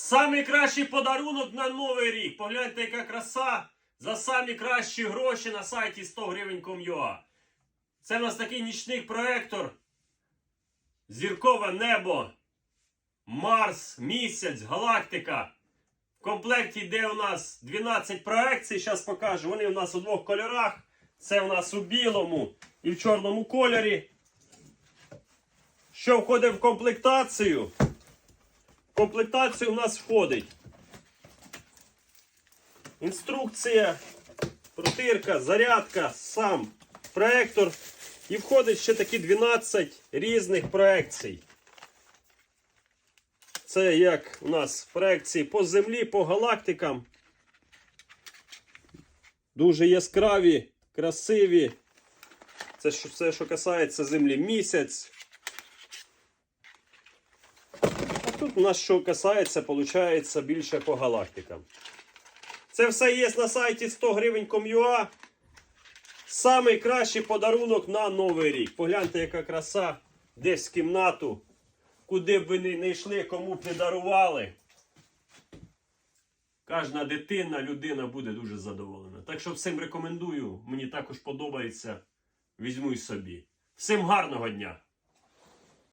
Самий кращий подарунок на новий рік. Погляньте, яка краса за самі кращі гроші на сайті 100 гривень.com.ua. Це в нас такий нічний проектор. Зіркове небо. Марс, місяць, галактика. В комплекті йде у нас 12 проекцій. Зараз покажу. Вони у нас у двох кольорах. Це у нас у білому і в чорному кольорі. Що входить в комплектацію? В комплектацію у нас входить інструкція, протирка, зарядка, сам проектор. І входить ще такі 12 різних проекцій. Це як у нас проекції по землі, по галактикам. Дуже яскраві, красиві. Це все, що касається землі. Місяць. Тут у нас що касається, виходить більше по галактикам. Це все є на сайті 100 гривень.com.ua. Самий кращий подарунок на Новий рік. Погляньте, яка краса. Десь в кімнату. Куди б ви не йшли, кому б не дарували. Кожна дитина, людина буде дуже задоволена. Так що всім рекомендую. Мені також подобається. Візьму й собі. Всім гарного дня!